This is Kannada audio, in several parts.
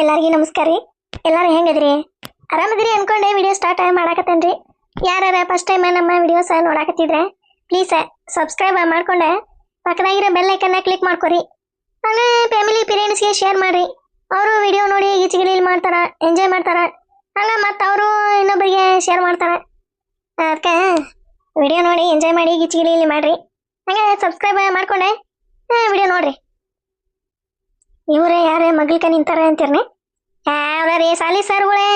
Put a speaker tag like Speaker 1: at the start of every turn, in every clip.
Speaker 1: ಎಲ್ಲರಿಗೂ ನಮಸ್ಕಾರ ರೀ. ಎಲ್ಲರೂ ಹೆಂಗದ್ರಿ? ಆರಾಮದ್ರಿ ಅನ್ಕೊಂಡೆ ವಿಡಿಯೋ ಸ್ಟಾರ್ಟ್ ಮಾಡಾಕತ್ತೇನ್ರಿ. ಯಾರು ಫಸ್ಟ್ ಟೈಮ್ ನಮ್ಮ ವಿಡಿಯೋಸ್ ನೋಡಾಕತ್ತಿದ್ರೆ ಪ್ಲೀಸ್ ಸಬ್ಸ್ಕ್ರೈಬ್ ಮಾಡ್ಕೊಂಡೆ. ಪಕ್ಕದಾಗಿರೋ ಬೆಲ್ ಐಕನ್ನ ಕ್ಲಿಕ್ ಮಾಡ್ಕೊರಿ. ಹಂಗೆ ಫ್ಯಾಮಿಲಿ ಪೇರೆಂಟ್ಸ್ಗೆ ಶೇರ್ ಮಾಡ್ರಿ. ಅವರು ವಿಡಿಯೋ ನೋಡಿ ಗಿಚಿಗಿಲಿ ಮಾಡ್ತಾರ ಎಂಜಾಯ್ ಮಾಡ್ತಾರ. ಹಂಗೆ ಮತ್ತು ಅವರು ಇನ್ನೊಬ್ಬರಿಗೆ ಶೇರ್ ಮಾಡ್ತಾರ. ಅದಕ್ಕೆ ವಿಡಿಯೋ ನೋಡಿ ಎಂಜಾಯ್ ಮಾಡಿ ಇಲ್ಲಿ ಮಾಡ್ರಿ. ಹಂಗೆ ಸಬ್ಸ್ಕ್ರೈಬ್ ಮಾಡ್ಕೊಂಡೆ. ವಿಡಿಯೋ ನೋಡ್ರಿ. ಇವರೇ ಯಾರೇ ಮಗ್ಲಿಕ ನಿಂತಾರ ಅಂತೀರ್ನಿ ಅವ್ರಿ ಸಾಲಿ ಸರ್ಗಳೇ.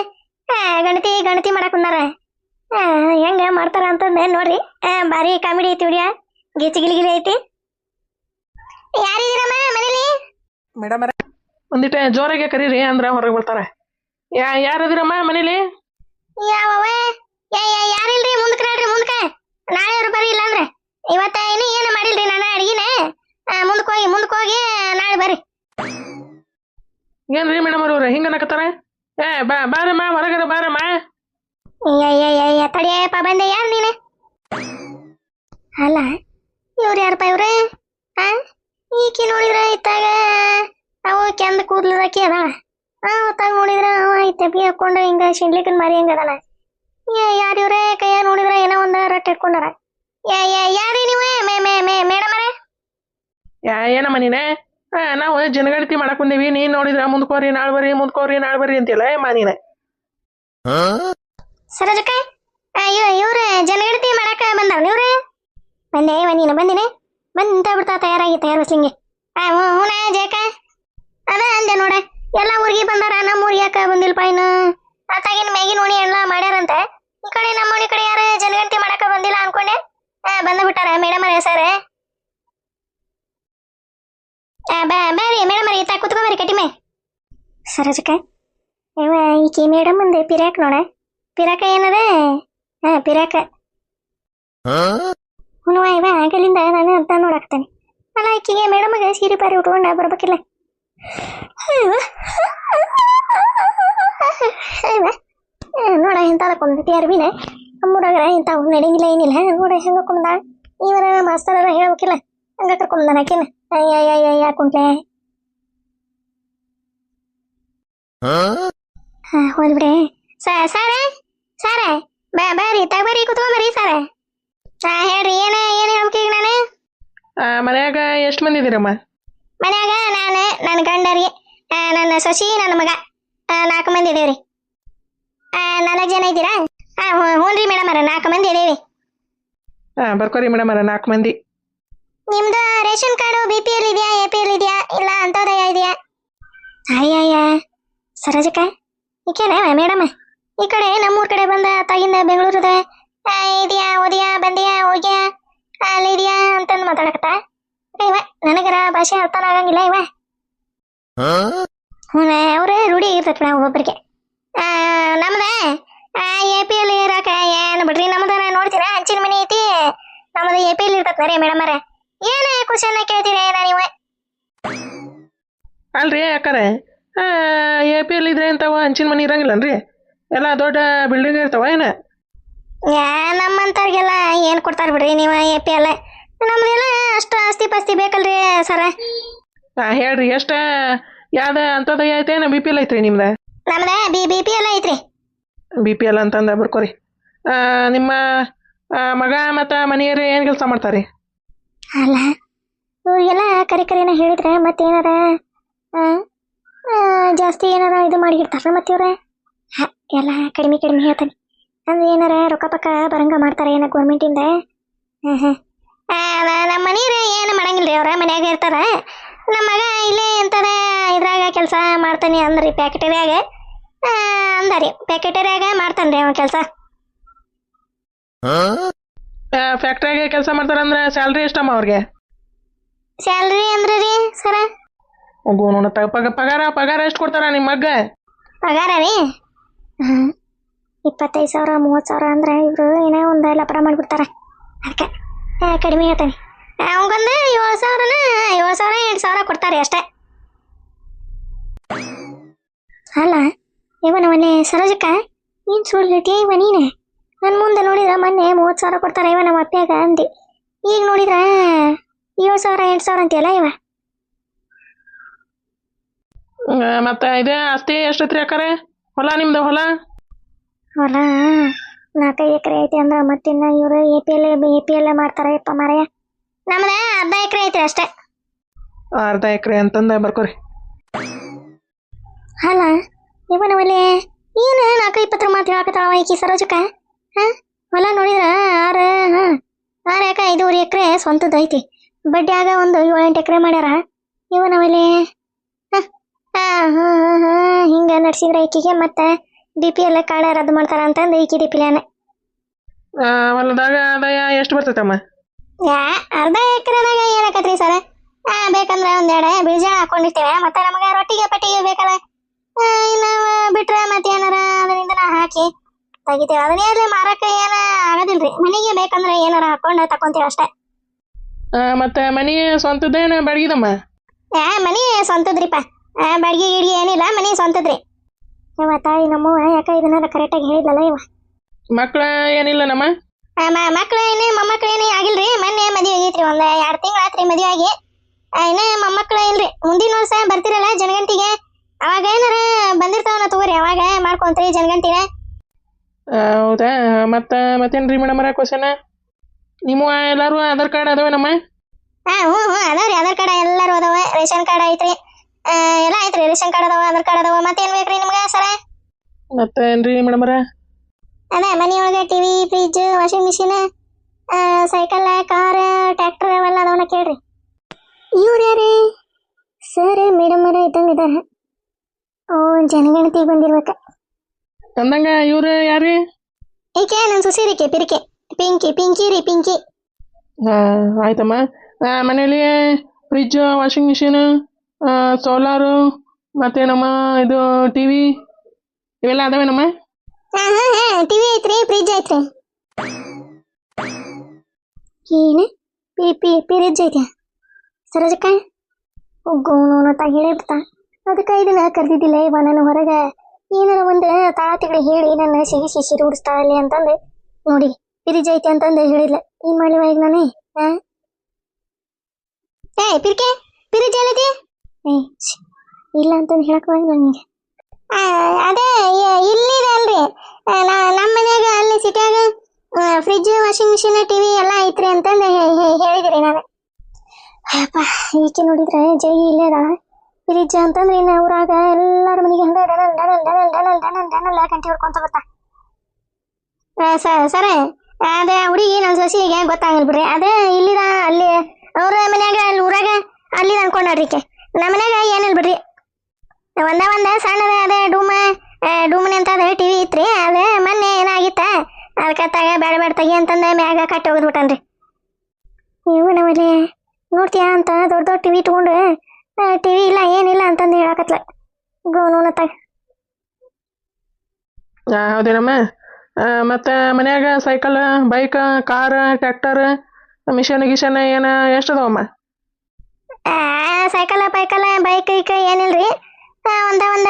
Speaker 1: ಗಣತಿ ಗಣತಿ ಮಾಡಕ್ ಬಂದಾರ. ಹೆಂಗ ಮಾಡ್ತಾರ ಅಂತಂದ ನೋಡ್ರಿ. ಭಾರಿ ಕಾಮಿಡಿ ಐತಿ ವಿಡಿಯೋ. ಗಿಲಿ ಗಿಲಿ ಐತಿ. ಯಾರಿದ್ದೀರಮ್ಮ ಮನೇಲಿ?
Speaker 2: ಮೇಡಮ್ ಒಂದಿಟ ಜೋರಾಗೆ ಕರೀರಿ ಅಂದ್ರ ಹೊರಗೆ ಬರ್ತಾರೆ. ಯಾ ಯಾರದಿರಮ್ಮ ಮನೇಲಿ?
Speaker 1: ಯಾವವ ಯಾ ಯಾ ಯಾರಿಲ್ರಿ? ಮುಂದಕ್ಕೆ ನೋಡ್ರಿ ಮುಂದಕ್ಕೆ ನಾಳೆ ಅವ್ರು ಬರ್ರಿ ಇಲ್ಲ ಅಂದ್ರೆ ಇವತ್ತ ಏನು ಏನು ಮಾಡಿಲ್ರಿ ನಾನು ಅಡಿಗೆನ? ಮುಂದಕ್ಕೆ ಹೋಗಿ ಮುಂದಕ್ಕೆ ಹೋಗಿ ನಾಳೆ ಬರ್ರಿ.
Speaker 2: ಏನ್ರಿ ಮೇಡಮ್ ಅವ್ರೆ ಹಿಂಗೆ ಅನ್ನಕತ್ತಾರ ಏ ಬಾ ಬಾರಮ್ಮ ಹೊರಗಡೆ ಬಾರಮ್ಮ
Speaker 1: ಅಯ್ಯಯ್ಯಯ್ಯ ತಡಿಯಪ್ಪ ಬಂದೆ ಯಾರು ನೀನು ಅಲ್ಲ ಇವ್ರು ಯಾರಪ್ಪ ಇವ್ರೆ ಆ ಈಕಿ ನೋಡಿದ್ರೆ ಇತ್ತಾಗ ಅವು ಕೆಂದ ಕೂದ್ಲದಾಕಿ ಅದ ಆ ಹೊತ್ತಾಗ ನೋಡಿದ್ರೆ ಅವ ತೆಪ್ಪಿ ಹಾಕೊಂಡು ಹಿಂಗ ಶಿಂಡ್ಲಿಕ್ಕನ್ ಮಾರಿ ಹಂಗ ಅದಾನ ಯಾರು ಇವ್ರೆ ಕೈಯ ನೋಡಿದ್ರೆ ಏನೋ ಒಂದ ರೊಟ್ಟಿ ಇಟ್ಕೊಂಡಾರ ಯಾ ಯಾ ಯಾರಿ ನೀವು ಮೇ ಮೇ ಮೇ ಮೇಡಮ್
Speaker 2: ಯಾ ಏನಮ್ಮ ನೀನೆ ಹಾ, ನಾವು ಜನಗಣತಿ ಮಾಡಕ್ ಬಂದೇವಿ. ನೀನ್ ನೋಡಿದ್ರ ಮುಂದ್ಕೋರಿ ನಾಳೆ ಬರ್ರಿ ಮುಂದ್ಕೋರಿ ನಾಳೆ ಬರ್ರಿ ಅಂತಿಲ್ಲ. ಏ ಮಾನಿನ
Speaker 1: ಸರೋಜಕ್ಕ ಇವ್ರ ಜನಗಣತಿ ಮಾಡಕ ಬಂದಾರ ಇವ್ರೆ? ಬಂದೆ ಬಂದಿನ ಬಂದಿನ. ಬಂದ್ ನಿಂತ ಬಿಡ್ತಾ ತಯಾರಾಗಿ ತಯಾರ ಬಸ್ಲಿಂಗೆ ಹೂನ ಜೇಕ ಅದ ಅಂದೆ ನೋಡ. ಎಲ್ಲ ಊರಿಗೆ ಬಂದಾರ, ನಮ್ಮ ಊರಿಗೆ ಯಾಕ ಬಂದಿಲ್ಪ ಇನ್ನು? ಆತಾಗಿನ ಮ್ಯಾಗಿನ ಓಣಿ ಎಲ್ಲ ಮಾಡ್ಯಾರಂತೆ. ಈ ಕಡೆ ನಮ್ಮ ಓಣಿ ಕಡೆ ಯಾರು ಜನಗಣತಿ ಮಾಡಾಕ ಬಂದಿಲ್ಲ ಅನ್ಕೊಂಡೆ. ಬಂದ ಬಿಟ್ಟಾರ ಮೇಡಮ್ ಸರ್. ಬರ್ರಿ ಮೇಡಮ್ ಅವ್ರ ತಾ ಕುತ್ಕೊ ಬರ್ರಿ ಕಟಿಮೆ ಸರೋಜಕ್ಕ ಇವ ಈಕಿ ಮೇಡಮ್ ಒಂದು ಪಿರಾಕ್ ನೋಡ. ಪಿರಾಕ ಏನದ? ಹಾ ಪಿರಾಕ. ಹುಣವ ಇವ ಆಗಲಿಂದ ನಾನು ಅಂತ ನೋಡಾಕ್ತೇನೆ. ಅಲ್ಲ ಆಕಿಗೆ ಮೇಡಮ್ಗೆ ಸೀರೆ ಪಾರಿ ಉಟ್ಕೊಂಡ ಬರ್ಬೇಕಿಲ್ಲ. ನೋಡ ಇಂಥದ ಕೊಂದತಿ ಅರ್ಬಿನ ನಮ್ಮೂರಾಗ ಇಂಥವು ನಡೆಯಂಗಿಲ್ಲ ಏನಿಲ್ಲ. ನೋಡ ಹೆಂಗ ಕೊಂದ ಇವರ ಮಾಸ್ತರ ಹೇಳ್ಬೇಕಿಲ್ಲ. ಹಂಗ ಕರ್ಕೊಂಡ ಹಾಕಿನ ಅಯ್ಯ ಅಯ್ಯ ಅಯ್ಯ ಅಯ್ಯ ಕುಂಟ್ಲೆ. ಹಾ? ಹೋಲ್ಬಿಡೆ ಸಾರೆ ಸಾರ? ಸಾರ? ಬಾ ಬರ್ರಿ ತಗೋರಿ ಕುತ್ಕೊಂಬರ್ರಿ ಸಾರೆ. ಹಾ ಹೇಳ್ರಿ ಏನ ಏನ್ ಹೇಳ್ಬೇಕೀಗ ನಾನು?
Speaker 2: ಆ, ಮನ್ಯಾಗ ಎಷ್ಟು ಮಂದಿ ಇದೀರಮ್ಮ?
Speaker 1: ಮನ್ಯಾಗ ನಾನು ನನ್ನ ಗಂಡರಿ ಆ, ನನ್ನ ಸೊಸಿ ನನ್ನ ಮಗ. ಆ, ನಾಲ್ಕು ಮಂದಿ ಇದೇವ್ರಿ. ಆ, ನಾಲ್ಕು ಜನ ಇದ್ದೀರಾ? ಹಾ ಹ್ಞೂ ರೀ ಮೇಡಮ್ ಅರ ನಾಲ್ಕು ಮಂದಿ ಇದೇವಿ.
Speaker 2: ಹಾ ಬರ್ಕೋರಿ ಮೇಡಮ್ ಅರ ನಾಲ್ಕು ಮಂದಿ.
Speaker 1: ನಿಮ್ದು ration card B P L ಇದೆಯಾ ಎ ಪಿ ಎಲ್ ಇದೆಯಾ ಇಲ್ಲ ಅಂತೋದಯ ಇದೆಯಾ? ಅಯ್ಯಯ್ಯ ಸರೋಜಕ್ಕ ಈಕೇನ ಮೇಡಮ್ ಈ ಕಡೆ ನಮ್ಮೂರ್ ಕಡೆ ಬಂದ ತಾಗಿಂದ ಬೆಂಗಳೂರದ ಆ, ಇದೆಯಾ ಓದಿಯಾ ಬಂದಿಯಾ ಹೋಗ್ಯಾ ಅಲ್ಲಿ ಇದೆಯಾ ಅಂತಂದು ಮಾತಾಡಕತ್ತ? ಇವ ನನಗರ ಭಾಷೆ ಅರ್ಥನ ಆಗಂಗಿಲ್ಲ ಇವ. ಹ್ಞೂ ಅವ್ರ ರೂಢಿ ಇರ್ತೈತಿ ನಾವು ಒಬ್ಬೊಬ್ಬರಿಗೆ ನಮ್ದ ಎ ಪಿ ಎಲ್ ಇರಾಕ ಏನು ಬಿಡ್ರಿ ನಮ್ದ ನೋಡ್ತೀರಾ? ಹಂಚಿನ ಮನೆ ಐತಿ. ನಮ್ದು ಎ ಪಿ ಎಲ್ ಇರ್ತೈತಿ ನರಿ ಮೇಡಮ್ ಅರ ಏನೇ ಕ್ವಶನ್ ಕೇಳ್ತೀರಿ ಏನ ನೀವು?
Speaker 2: ಅಲ್ರಿ ಯಾಕರೆ? ಎ ಪಿ ಎಲ್ ಇದ್ರೆ ಇಂಥವ ಹಂಚಿನ ಮನೆ ಇರಂಗಿಲ್ಲನ್ರಿ? ಎಲ್ಲ ದೊಡ್ಡ ಬಿಲ್ಡಿಂಗ್ ಇರ್ತಾವ ಏನ?
Speaker 1: ಯಾ ನಮ್ಮಂತವ್ರಿಗೆಲ್ಲ ಏನು ಕೊಡ್ತಾರ ಬಿಡ್ರಿ ನೀವು ಎ ಪಿ ಎಲ್ ನಮ್ಗೆಲ್ಲ ಅಷ್ಟು ಆಸ್ತಿ ಪಾಸ್ತಿ ಬೇಕಲ್ರಿ ಸರ.
Speaker 2: ಹಾ ಹೇಳ್ರಿ ಎಷ್ಟ ಯಾವ್ದ ಅಂತದಯ ಐತೇನ ಬಿ ಪಿ ಎಲ್ ಐತ್ರಿ ನಿಮ್ದ?
Speaker 1: ನಮ್ದ ಬಿ ಬಿ ಪಿ ಎಲ್ ಐತ್ರಿ.
Speaker 2: ಬಿ ಪಿ ಎಲ್ ಅಂತಂದ ಬರ್ಕೋರಿ ಆ, ನಿಮ್ಮ ಆ, ಮಗ ಮತ್ತು ಮನೆಯವರು ಏನು ಕೆಲಸ ಮಾಡ್ತಾರೆ?
Speaker 1: ಅಲ್ಲ? ಎಲ್ಲ ಕರೆ ಕರೆನ ಹೇಳಿದ್ರೆ ಮತ್ತೇನಾರ ಜಾಸ್ತಿ ಏನಾರ ಇದು ಮಾಡಿರ್ತಾರ ಮತ್ತೆ ಇವ್ರ ಎಲ್ಲ ಕಡಿಮೆ ಕಡಿಮೆ ಹೇಳ್ತಾನೆ. ಅಂದ್ರೆ ಏನಾರ ರೊಕ್ಕ ಪಕ್ಕ ಬರಂಗ ಮಾಡ್ತಾರೆ ಏನ ಗೌರ್ಮೆಂಟಿಂದ ನಮ್ಮ ಮನೆಯವ್ರೆ ಏನು ಮಾಡಂಗಿಲ್ರಿ ಅವ್ರ? ಮನ್ಯಾಗ ಇರ್ತಾರ? ನಮ್ಮ ಮಗ ಇಲ್ಲೇ ಎಂತದ ಇದ್ರಾಗ ಕೆಲಸ ಮಾಡ್ತಾನೆ ಅಂದ್ರಿ ಪ್ಯಾಕೆಟರಿಯಾಗ ಅಂದಾರಿ. ಪ್ಯಾಕೆಟರಿಯಾಗ ಮಾಡ್ತಾನ್ರಿ ಅವನ ಕೆಲಸ.
Speaker 2: ಫ್ಯಾಕ್ಟ್ರಿಯಾಗೆ ಕೆಲಸ ಮಾಡ್ತಾರಂದ್ರೆ ಸ್ಯಾಲ್ರಿ ಎಷ್ಟಮ್ಮ ಅವ್ರಿಗೆ?
Speaker 1: ಸ್ಯಾಲ್ರಿ ಅಂದ್ರೆ ರೀ ಸರ
Speaker 2: ಹೋಗು ನೋಡ ಪಗ ಪಗಾರ ಪಗಾರ ಎಷ್ಟು ಕೊಡ್ತಾರ ನಿಮ್ಮ ಮಗ್ಗ?
Speaker 1: ಪಗಾರ ರೀ? ಇಪ್ಪತ್ತೈದು ಸಾವಿರ ಮೂವತ್ತು ಸಾವಿರ ಅಂದ್ರೆ ಇವರು ಏನೋ ಒಂದು ಲಪಡ ಮಾಡಿಬಿಡ್ತಾರೆ. ಅದಕ್ಕೆ ಕಡಿಮೆ ಹೇಳ್ತಾನೆ. ಅವಂಗೊಂದು ಏಳು ಸಾವಿರನ ಏಳು ಸಾವಿರ ಎಂಟು ಸಾವಿರ ಕೊಡ್ತಾರೆ ಅಷ್ಟೇ. ಅಲ್ಲ ಇವನ ಮನೆ ಸರೋಜಕ್ಕ? ನೀನು ಸುಳ್ಳು ಹೇಳ್ತೀಯ ಇವ ನೀನೆ? ನನ್ನ ಮುಂದೆ ನೋಡಿದ್ರೆ ಮೊನ್ನೆ ಮೂವತ್ತು ಸಾವಿರ ಕೊಡ್ತಾರೆ ಇವ ನಮ್ಮ ಅಪ್ಪಿಯಾಗ ಅಂದಿ. ಈಗ ನೋಡಿದ್ರೆ ಏಳು ಸಾವಿರ ಎಂಟು ಸಾವಿರ ಅಂತೀಯಲ್ಲ ಇವ?
Speaker 2: ಮತ್ತೆ ಇದು ಆಸ್ತಿ ಎಷ್ಟೈತ್ರಿ ಅಕ್ಕಾರೆ ಹೊಲ ನಿಮ್ದು ಹೊಲ?
Speaker 1: ಹೊಲ ನಾಲ್ಕೈದು ಎಕರೆ ಐತಿ ಅಂದ್ರೆ ಮತ್ತಿನ್ನ ಇವರು A P L A P L ಮಾಡ್ತಾರೆ. ಯಪ್ಪ ಮಾರಯ್ಯ ನಮ್ದ ಅರ್ಧ ಎಕರೆ ಐತಿ ಅಷ್ಟೇ.
Speaker 2: ಅರ್ಧ ಎಕರೆ ಅಂತಂದ ಬರ್ಕೋರಿ.
Speaker 1: ಅಲ್ಲ ಇವನ ಒಲೆ ಏನು ನಾಲ್ಕೈದು ಇಪ್ಪತ್ತರ ಮಾತು ಹೇಳಕತ್ತಾವ ಈಕಿ ಸರೋಜಕ್ಕ? ಹೊಲ ನೋಡಿದ್ರ? ಆರು ಹಾ. ಆರು ಯಾಕ ಐದೂವರೆ ಎಕರೆ ಸ್ವಂತದ ಐತಿ. ಬಡ್ಡಿಯಾಗ ಒಂದು ಏಳೆಂಟು ಎಕರೆ ಮಾಡ್ಯಾರ. ಇವು ನಾವಲ್ಲಿ ಹಿಂಗ ನಡ್ಸಿದ್ರ ಈಕಿಗೆ ಮತ್ತೆ ಡಿ ಪಿ ಎಲ್ಲ ಕಾಡ ರದ್ದು ಮಾಡ್ತಾರ ಅಂತಂದು ಈಕಿ ಡಿ ಪಿ
Speaker 2: ಆ, ಹೊಲದಾಗ ಆದಾಯ ಎಷ್ಟು ಬರ್ತೈತಮ್ಮ?
Speaker 1: ಯಾ ಅರ್ಧ ಎಕರೆದಾಗ ಏನಾಕತ್ರಿ ಸರ್? ಆ ಬೇಕಂದ್ರೆ ಒಂದೆರಡು ಬೀಜ ಹಾಕೊಂಡಿರ್ತೇವೆ. ಮತ್ತೆ ನಮಗೆ ರೊಟ್ಟಿಗೆ ಪಟ್ಟಿಗೆ ಬೇಕಲ್ಲ. ಇನ್ನು ಬಿಟ್ರೆ ಮತ್ತೆ ಏನಾರ ಅದರಿಂದ ಹಾಕಿ. ತೆಗಿತೇವೆ ಅದನ್ನೇ ಇರ್ಲಿ ಮಾರಕ ಏನ ಆಗೋದಿಲ್ರಿ ಮನೆಗೆ ಬೇಕಂದ್ರೆ ಏನಾರ ಹಾಕೊಂಡು ತಕೊಂತೀವಿ ಅಷ್ಟೇ.
Speaker 2: ಆ, ಮತ್ತೆ ಮನಿ ಸ್ವಂತದ್ದೇನ ಬಾಡಿಗೆದಮ್ಮ?
Speaker 1: ಏ ಮನೆ ಸ್ವಂತದ್ರಿಪ್ಪ. ಆ ಬಾಡಿಗೆ ಗಿಡಿಗೆ ಏನಿಲ್ಲ ಮನೆ ಸ್ವಂತದ್ರಿ. ಇವ ತಾಯಿ ನಮ್ಮವ್ವ ಯಾಕ ಇದನ್ನೆಲ್ಲ ಕರೆಕ್ಟಾಗಿ ಹೇಳಿದ್ಲಲ್ಲ ಇವ
Speaker 2: ಮಕ್ಳ ಏನಿಲ್ಲ ನಮ್ಮ
Speaker 1: ಆ, ಮ- ಮಕ್ಳು ಏನೇ ಮೊಮ್ಮಕ್ಳು ಏನೇ ಆಗಿಲ್ರಿ ಮೊನ್ನೆ ಮದುವೆ ಆಗೈತ್ರಿ. ಒಂದ್ ಎರಡು ತಿಂಗಳ ಆತ್ರಿ ಮದುವೆ ಆಗಿ. ಆ, ಇನ್ನ ಮೊಮ್ಮಕ್ಳು ಇಲ್ರಿ. ಮುಂದಿನ ವರ್ಷ ಬರ್ತಿರಲ್ಲ ಜನಗಂಟಿಗೆ. ಅವಾಗ ಏನಾರ ಬಂದಿರ್ತಾವನ ತಗೋರಿ ಅವಾಗ ಮಾಡ್ಕೊಂತ್ರಿ ಜನಗಂಟಿನ
Speaker 2: ಆ, ಹೌದಾ? ಮತ್ತೆ ಮತ್ತೇನ್ರಿ ಮೇಡಮರ ಕ್ವಶನ ನಿಮ್ಮ ಎಲ್ಲಾರು ಆಧಾರ್ ಕಾರ್ಡ್ ಅದಾವೇನಮ್ಮ
Speaker 1: ಹಾ ಹ್ಞೂ ಹ್ಞೂ ಅದಾವ್ರಿ ಆಧಾರ್ ಕಾರ್ಡ್ ಎಲ್ಲರೂ ಅದಾವ. ರೇಷನ್ ಕಾರ್ಡ್ ಐತ್ರಿ. ಆ, ಎಲ್ಲ ಐತ್ರಿ ರೇಷನ್ ಕಾರ್ಡ್ ಅದಾವ ಆಧಾರ್ ಕಾರ್ಡ್ ಅದಾವ. ಮತ್ತೇನ್ ಬೇಕ್ರಿ ನಿಮ್ಗೆ ಸರ?
Speaker 2: ಮತ್ತೇನ್ರಿ ಮೇಡಮರ
Speaker 1: ಅದೇ ಮನೆಯೊಳಗೆ TV fridge washing machine cycle car tractor ಅವೆಲ್ಲ ಅದಾವನ ಕೇಳ್ರಿ. ಇವ್ರು ಯಾರೇ? ಸರ್ ಮೇಡಮ್ ಅವರ ಇದ್ದಂಗೆ ಇದಾರೆ. ಓ ಜನಗಣತಿಗೆ ಬಂದಿರ್ಬೇಕ.
Speaker 2: ಅಂದಂಗ ಇವ್ರು ಯಾರಿ
Speaker 1: ಈಕೆ ನನ್ನ ಸುಸೀರಿಕೆ ಪಿರಿಕೆ. ಪಿಂಕಿ ಪಿಂಕಿ ರೀ ಪಿಂಕಿ.
Speaker 2: ಹಾಂ ಆಯ್ತಮ್ಮ. ಆ, ಮನೇಲಿ ಫ್ರಿಜ್ ವಾಷಿಂಗ್ ಮಿಷಿನ್ ಸೋಲಾರು ಮತ್ತೇನಮ್ಮ ಇದು ಟಿವಿ ಇವೆಲ್ಲ ಅದಾವೇನಮ್ಮ?
Speaker 1: ಹಾ ಹಾ ಹಾ ಟಿವಿ ಐತ್ರಿ ಫ್ರಿಜ್ ಐತ್ರಿ. ಏನು? ಪಿ ಪಿ ಫ್ರಿಜ್ ಐತೆ ಸರೋಜಕ್ಕ? ಹೋಗೋನು ತಾ ಬಿಡ್ತಾ ಅದಕ್ಕೆ ಇದನ್ನ ಕರೆದಿದ್ದಿಲ್ಲ ಇವ ನಾನು ಹೊರಗೆ ಏನಾರ ಒಂದು ತಾಳತಿಗಳು ಹೇಳಿ ನನ್ನ ಸಿಹಿ ಶಿಶಿ ರೂಢಿಸ್ತಾಳಲ್ಲಿ ಅಂತಂದು ನೋಡಿ ಫ್ರಿಜ್ ಐತೆ ಅಂತಂದು ಹೇಳಿಲ್ಲ ಏನ್ ಮಾಡ್ಲಿವ ಈಗ ನಾನೇ? ಏ ಪಿರ್ಕೆ ಫ್ರಿಜ್ ಎಲ್ಲೈತಿ ಏ ಇಲ್ಲ ಅಂತಂದು ಹೇಳಕ್ ಹೋಗಿಲ್ಲ ನನಗೆ ಅದೇ ಇಲ್ಲಿದೆ ಅಲ್ರಿ ನಮ್ಮ ಮನ್ಯಾಗ ಅಲ್ಲಿ ಸಿಟ್ಯಾಗ ಫ್ರಿಜ್ ವಾಷಿಂಗ್ ಮಿಷಿನ್ ಟಿವಿ ಎಲ್ಲ ಐತ್ರಿ ಅಂತಂದು ಹೇಳಿದ್ರಿ ನಾನು. ಅಪ್ಪ ಈಕೆ ನೋಡಿದ್ರೆ ಜೈ ಇಲ್ಲೇ ಅದಾಳ. ಫ್ರಿಜ್ ಅಂತಂದ್ರೆ ಇನ್ನು ಊರಾಗ ಎಲ್ಲಾರ ಮನೆಗೆ ಹಂಗ ಡಣಲ್ ಡಣಲ್ ಡಣಲ್ ಡಣಲ್ ಡಣಲ್ ಡಣಲ್ ಗಂಟೆ ಹೊಡ್ಕೊಂತ ಬರ್ತಾ ಸರ ಅದೇ ಹುಡುಗಿ ನನ್ನ ಸೊಸಿಗೆ ಗೊತ್ತಾಗಲ್ ಬಿಡ್ರಿ ಅದೇ ಇಲ್ಲಿದ ಅಲ್ಲಿ ಅವ್ರ ಮನ್ಯಾಗ ಅಲ್ಲಿ ಊರಾಗ ಅಲ್ಲಿ ಅನ್ಕೊಂಡಾಡ್ರಿಕೆ ನಮ್ಮ ಮನ್ಯಾಗ ಏನಿಲ್ಲ ಬಿಡ್ರಿ ಒಂದ ಒಂದ ಸಣ್ಣದ ಅದೇ ಡೂಮ ಡೂಮನೆ ಅಂತ ಅದ ಟಿವಿ ಇತ್ರಿ ಅದೇ ಮೊನ್ನೆ ಏನಾಗಿತ್ತ ಅದಕ್ಕೆ ತಗ ಬೇಡ ಬೇಡ ತೆಗಿ ಅಂತಂದ ಮ್ಯಾಗ ಕಟ್ಟಿ ಹೋಗ್ಬಿಟ್ಟನ್ರಿ ನೀವು ನಮ್ಮಲ್ಲಿ ನೋಡ್ತೀಯಾ ಅಂತ ದೊಡ್ಡ ದೊಡ್ಡ ಟಿವಿ ತಗೊಂಡು ಟಿವಿ ಇಲ್ಲ ಏನಿಲ್ಲ ಅಂತಂದು ಹೇಳಕತ್ಲ. ಗೋನೂನ ತಗ
Speaker 2: ಆ, ಹೌದೇನಮ್ಮ? ಮತ್ತೆ ಮನ್ಯಾಗ cycle bike car tractor machine ಗಿಷನ್ ಏನ ಎಷ್ಟು ಅದಾವಮ್ಮ?
Speaker 1: ಸೈಕಲ್ ಪೈಕಲ್ ಬೈಕ್ ಈಕ ಏನಿಲ್ರಿ? ಒಂದ ಒಂದ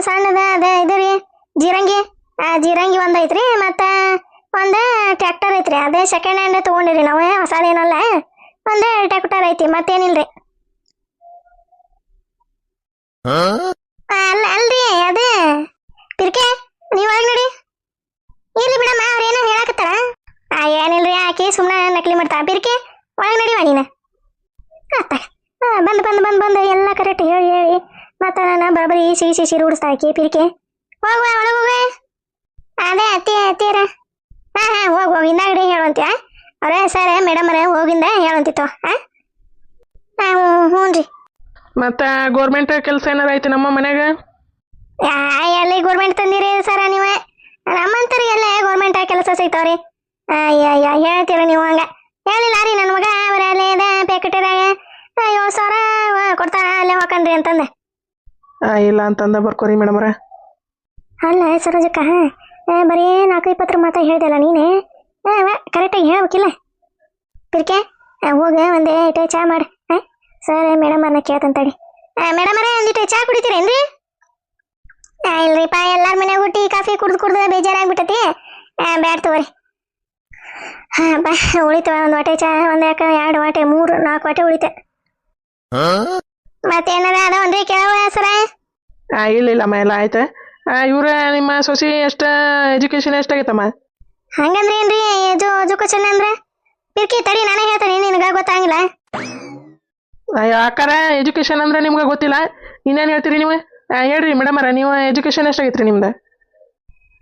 Speaker 1: ಸಣ್ಣದ ಅದ ಇದು ರೀ ಜೀರಂಗಿ. ಆ ಜೀರಂಗಿ ಒಂದ್ ಐತ್ರಿ ಮತ್ತ ಒಂದ ಟ್ರ್ಯಾಕ್ಟರ್ ಐತ್ರಿ. ಅದೇ ಸೆಕೆಂಡ್ ಹ್ಯಾಂಡ್ ತಗೊಂಡಿರಿ ನಾವು ಹೊಸದೇನಲ್ಲ. ಒಂದ ಟ್ರ್ಯಾಕ್ಟರ್ ಐತಿ ಮತ್ತೇನಿಲ್ರಿ? ಅಲ್ಲ ಅಲ್ರಿ ಅದೇ ಪಿರ್ಕೆ ನೀವ್ ಒಳಗ್ ನೋಡಿ. ಇರ್ಲಿ ಬಿಡಮ್ಮ ಅವ್ರ ಏನೋ ಹೇಳಕತ್ತಾರ. ಆ ಏನಿಲ್ರಿ ಆಕಿ ಸುಮ್ಮನೆ ನಕಲಿ ಮಾಡ್ತಾ ಪಿರ್ಕೆ ಒಳಗ್ ನಡಿವ ನೀನು? ಆ, ಬಂದು ಬಂದು ಬಂದು ಬಂದ್ ಎಲ್ಲ ಕರೆಕ್ಟ್ ಹೇಳಿ ಹೇಳಿ. ಮತ್ತ ನಾನು ಬರಬರಿ ಸಿಹಿ ಸಿಹಿ ಉಡಿಸ್ತಾ ಆಕಿ ಪಿರ್ಕೆ ಹೋಗುವ ಒಳಗೆ ಹೋಗುವ ಅದೇ ಅತ್ತಿ ಅತ್ತಿಯರ ಹಾ ಹಾ ಹೋಗ್ ಹೋಗಿ ಹಿಂದಾಗಡೆ ಹೇಳುವಂತೀಯ. ಅವರೇ ಸರ್ ಮೇಡಮ್ ಅವರೇ ಹೋಗಿಂದ ಹೇಳಂತಿತ್ತು ಹಾ ಹ್ಞೂ ರೀ
Speaker 2: ಮತ್ತೆ ಗೌರ್ಮೆಂಟ್ ಕೆಲಸ ಏನಾರ ಐತಿ ನಮ್ಮ ಮನ್ಯಾಗ
Speaker 1: ಎಲ್ಲಿ ಗೌರ್ಮೆಂಟ್ ತಂದಿರಿ ಸರ ನೀವು. ನಮ್ಮಂತರಿ ಎಲ್ಲ ಗೌರ್ಮೆಂಟ್ ಕೆಲಸ ಸಿಗ್ತಾವ್ರಿ ಅಯ್ಯ ಹೇಳ್ತೀರ ನೀವು ಹಂಗ. ಹೇಳಿಲ್ಲ ರೀ ನನ್ನ ಮಗ ಅವ್ರ ಅಲ್ಲೇ ಇದೆ ಪ್ಯಾಕೆಟದಾಗ ಏಳು ಸಾವಿರ ಕೊಡ್ತಾರ ಅಲ್ಲೇ ಹೋಗನ್ರಿ ಅಂತಂದೆ.
Speaker 2: ಇಲ್ಲ ಅಂತಂದ ಬರ್ಕೋರಿ ಮೇಡಮರ
Speaker 1: ಅಲ್ಲ ಸರೋಜಕ್ಕ ಬರೀ ನಾಲ್ಕು ಇಪ್ಪತ್ತರ ಮಾತಾ ಹೇಳ್ದಲ್ಲ ನೀನೇ. ಕರೆಕ್ಟಾಗಿ ಹೇಳ್ಬೇಕಿಲ್ಲ. ಪಿರ್ಕೆ ಹೋಗ ಒಂದೇ ಇಟ್ಟೆ ಚಾ ಮಾಡು. ಸರ್ ಮೇಡಮ್ ಅನ್ನ ಕೇಳ್ತಂತಡಿ ಮೇಡಮ್ ಅರೇ ಒಂದಿಟ್ಟು ಚಾ ಕುಡಿತೀರೇನ್ರಿ ಆ, ಇಲ್ರಿಪ್ಪ ಎಲ್ಲಾರ ಮನ್ಯಾಗೂ ಟೀ ಕಾಫಿ ಕುಡ್ದು ಕುಡ್ದು ಬೇಜಾರಾಗ್ಬಿಟ್ಟತಿ. ಬ್ಯಾಡ್ ತಗೋರಿ. ಹಾ ಬಾ ಉಳಿತವ ಒಂದು ವಾಟೆ ಚಾ ಒಂದು ಯಾಕೆ ಎರಡು ವಾಟೆ ಮೂರು ನಾಲ್ಕು ವಾಟೆ ಉಳಿತೆ. ಮತ್ತೇನಾರ ಅದಾವನ್ರಿ ಕೇಳವ ಸರ
Speaker 2: ಇಲ್ಲ ಇಲ್ಲಮ್ಮ ಎಲ್ಲ ಆಯ್ತು. ಇವ್ರ ನಿಮ್ಮ ಸೊಸಿ ಎಷ್ಟ ಎಜುಕೇಶನ್ ಎಷ್ಟಾಗೈತಮ್ಮ
Speaker 1: ಹಂಗಂದ್ರೆ ಏನ್ರಿ ಎಜು ಎಜುಕೇಶನ್ ಅಂದ್ರೆ? ಪಿರ್ಕಿ ತಡಿ ನಾನೇ ಹೇಳ್ತೇನೆ ನಿನಗ ಗೊತ್ತಾಗಿಲ್ಲ.
Speaker 2: ಅಕ್ಕಾರ ಎಜುಕೇಶನ್ ಅಂದ್ರೆ ನಿಮ್ಗೆ ಗೊತ್ತಿಲ್ಲ? ಇನ್ನೇನು ಹೇಳ್ತೀರಿ ನೀವು? ಹೇಳ್ರಿ ಮೇಡಮರ ನೀವು ಎಜುಕೇಶನ್ ಎಷ್ಟಾಗೈತ್ರಿ ನಿಮ್ದು?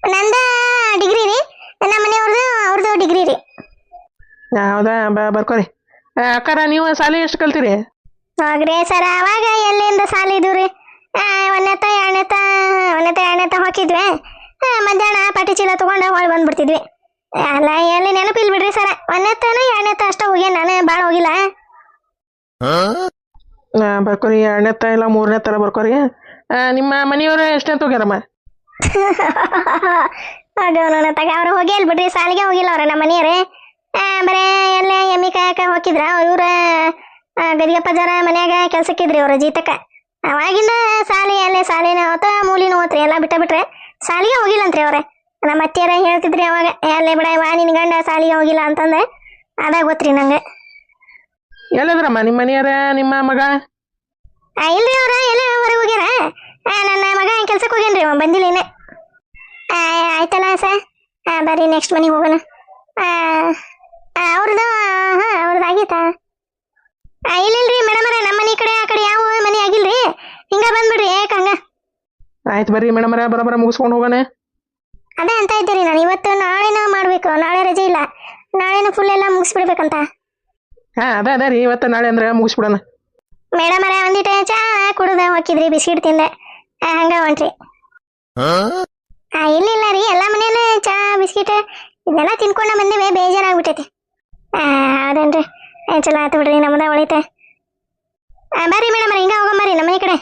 Speaker 1: ನಂದ ಡಿಗ್ರಿ ರೀ. ನಮ್ಮ ಮನೆಯವ್ರದ್ದು ಅವ್ರದ್ದು ಡಿಗ್ರಿ ರೀ.
Speaker 2: ಹೌದಾ? ಬ ಬರ್ಕೋರಿ. ಅಕ್ಕಾರ ನೀವು ಶಾಲೆ ಎಷ್ಟು ಕಲ್ತೀರಿ?
Speaker 1: ಹೋಗ್ರಿ ಸರ್ ಅವಾಗ ಎಲ್ಲಿಂದ ಸಾಲ ಇದ್ವು ರೀ? ಒಂದೇತ ಎರಡನೇತ ಒಂದೇತ ಎರಡನೇತ ಹಾಕಿದ್ವಿ ಆ, ಮಧ್ಯಾಹ್ನ ಪಾಟಿ ಚೀಲ ತಗೊಂಡು ಹೊಳ್ ಬಂದ್ಬಿಡ್ತಿದ್ವಿ. ಅಲ್ಲ ಎಲ್ಲಿ ನೆನಪಿಲ್ ಬಿಡ್ರಿ ಸರ? ಒಂದೇತನ ಎರಡನೆತ್ತ ಅಷ್ಟೇ ಹೋಗಿ ನಾನು ಭಾಳ ಹೋಗಿಲ್ಲ.
Speaker 2: ಬರ್ಕೋರಿ ಎರಡನೇ ತ ಇಲ್ಲ ಮೂರನೇ ತರ ಬರ್ಕೋರಿ. ಆ, ನಿಮ್ಮ ಮನೆಯವರು ಎಷ್ಟನೇ ಹೋಗ್ಯಾರಮ್ಮ
Speaker 1: ಅದವನ ತಗ ಅವ್ರು ಹೋಗಿಲ್ ಬಿಡ್ರಿ ಸಾಲಿಗೆ ಹೋಗಿಲ್ಲ ಅವ್ರ ನಮ್ಮ ಮನೆಯವ್ರೆ. ಬರೇ ಎಲ್ಲ ಎಮ್ಮಿ ಕಾಯಕ ಹೋಗಿದ್ರ ಇವ್ರ ಗದಿಗಪ್ಪ ಜರ ಮನ್ಯಾಗ ಕೆಲ್ಸಕ್ಕಿದ್ರಿ ಅವ್ರ ಜೀತಕ್ಕ. ಅವಾಗಿಂದ ಸಾಲಿ ಎಲ್ಲೇ ಸಾಲಿನ ಹೋತ ಮೂಲಿನ ಹೋತ್ರಿ ಎಲ್ಲ ಬಿಟ್ಟ ಬಿಟ್ರೆ ಸಾಲಿಗೆ ಹೋಗಿಲ್ಲಂತ್ರಿ ಅವ್ರೆ. ನಮ್ಮ ಅತ್ತಿಯರ ಹೇಳ್ತಿದ್ರಿ ಅವಾಗ ಎಲ್ಲೇ ಬಿಡ ವಾ ನಿನ್ ಗಂಡ ಸಾಲಿಗೆ ಹೋಗಿಲ್ಲ ಅಂತಂದ್ರೆ ಅದಾಗ ಗೊತ್ತ್ರಿ ನಂಗೆ.
Speaker 2: ಎಲ್ಲದ್ರಮ್ಮ ನಿಮ್ಮ ಮನೆಯವ್ರ ನಿಮ್ಮ ಮಗ?
Speaker 1: ಆ, ಇಲ್ರಿ ಅವ್ರ ಎಲ್ಲ ಹೊರಗೆ ಹೋಗ್ಯಾರ? ಆ, ನನ್ನ ಮಗ ಕೆಲ್ಸಕ್ಕೆ ಹೋಗ್ಯಾನ್ರಿ ಅವ ಬಂದಿಲ್ಲ ಇನ್ನೇ ಆ, ಆಯ್ತಲ್ಲ ಸರ್? ಬರ್ರಿ ನೆಕ್ಸ್ಟ್ ಮನೆಗೆ ಹೋಗೋಣ. ಆ ಅವ್ರದ್ದು ಹಾ ಅವ್ರದ್ದು ಆಗೈತಾ. ಆ, ಇಲ್ಲ ಇಲ್ರಿ ಮೇಡಮರ ನಮ್ಮ ಮನೆ ಕಡೆ ಆ ಕಡೆ ಯಾವ ಮನೆ ಆಗಿಲ್ರಿ? ಹಿಂಗ ಬಂದ್ಬಿಡ್ರಿ ಏಕ ಹಂಗ.
Speaker 2: ಆಯ್ತು ಬರ್ರಿ ಮೇಡಮರ ಬರೋಬರ ಮುಗಿಸ್ಕೊಂಡು ಹೋಗೋಣ.
Speaker 1: ಅದೇ ಅಂತ ಇದ್ದೀರಿ ನಾನು ಇವತ್ತು ನಾಳೆನ ಮಾಡಬೇಕು ನಾಳೆ ರಜೆ ಇಲ್ಲ. ನಾಳೆನ ಫುಲ್ ಎಲ್ಲ ಮುಗಿಸ್ಬಿಡ್ಬೇಕಂತ.
Speaker 2: ಹಾಂ ಅದ ಅದೇ ರೀ ಇವತ್ತು ನಾಳೆ ಅಂದ್ರೆ ಮುಗಿಸ್ಬಿಡೋಣ.
Speaker 1: ಮೇಡಮರ ಒಂದಿಟ ಚಾ ಕುಡ್ದ ಹೋಗಿದ್ರಿ ಬಿಸ್ಕಿಟ್ ತಿಂದೆ. ಆ, ಹಂಗ ಹೊಂಟ್ರಿ. ಆ, ಇಲ್ಲ ಇಲ್ಲ ರೀ ಎಲ್ಲ ಮನೇಲಿ ಚಾ ಬಿಸ್ಕಿಟ್ ಇದೆಲ್ಲ ತಿನ್ಕೊಂಡ ಬಂದೇವೆ ಬೇಜಾರಾಗ್ಬಿಟ್ಟೈತಿ. ಆ, ಹೌದೇನ್ರಿ. ಏ, ಚಲೋ ಆತು ಬಿಡ್ರಿ ನಮ್ದ ಒಳಿತೆ. ಆ, ಬರ್ರಿ ಮೇಡಮ್ ಹಿಂಗ ಹೋಗಂಬರ್ರಿ ನಮ್ಮ ಮನೆ ಕಡೆ.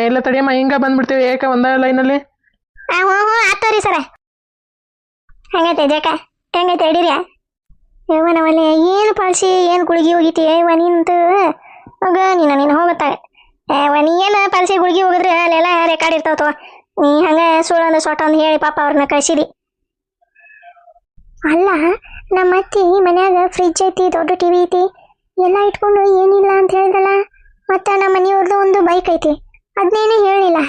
Speaker 2: ಏ, ಇಲ್ಲ ತಡಿಯಮ್ಮ ಹಿಂಗ ಬಂದ್ಬಿಡ್ತೀವಿ ಏಕ ಒಂದ ಲೈನಲ್ಲಿ?
Speaker 1: ಆ, ಹ್ಞೂ ಹ್ಞೂ ಆತೋರಿ ಸರ. ಹಂಗೈತೆ ಜಕ ಹೆಂಗೈತೆ ಹಿಡೀರಿ ಯವ್ವ ನಾವಲ್ಲಿ ಏನು ಪಾಲ್ಸಿ ಏನು ಗುಳಿಗೆ ಹೋಗಿತಿ? ಯವ್ವ, ನಿಂತು ಹೋಗ, ನೀನು ನೀನು ಹೋಗುತ್ತಾಗ ಯವ್ವ, ನೀ ಏನು ಪಾಲ್ಸಿ ಗುಳಿಗೆ ಹೋಗಿದ್ರೆ? ಅಲ್ಲೆಲ್ಲ ರೆಕಾರ್ಡ್ ಇರ್ತಾವ ತಗೋ. ನೀ ಹಂಗೆ ಸುಳ್ಳೊಂದು ಸೊಟ್ಟ ಒಂದು ಹೇಳಿ ಪಾಪ ಅವ್ರನ್ನ ಕಳಿಸಿದಿ. ಅಲ್ಲ, ನಮ್ಮ ಅತ್ತಿ ಮನ್ಯಾಗ ಫ್ರಿಜ್ ಐತಿ, ದೊಡ್ಡ ಟಿವಿ ಐತಿ, ಎಲ್ಲ ಇಟ್ಕೊಂಡು ಏನಿಲ್ಲ ಅಂತ ಹೇಳಿದ್ರಲ್ಲ ಮತ್ತು ನಮ್ಮ ಮನೆಯವ್ರದ್ದು ಒಂದು ಬೈಕ್ ಐತಿ ಅದನ್ನೇನು ಹೇಳಿಲ್ಲ?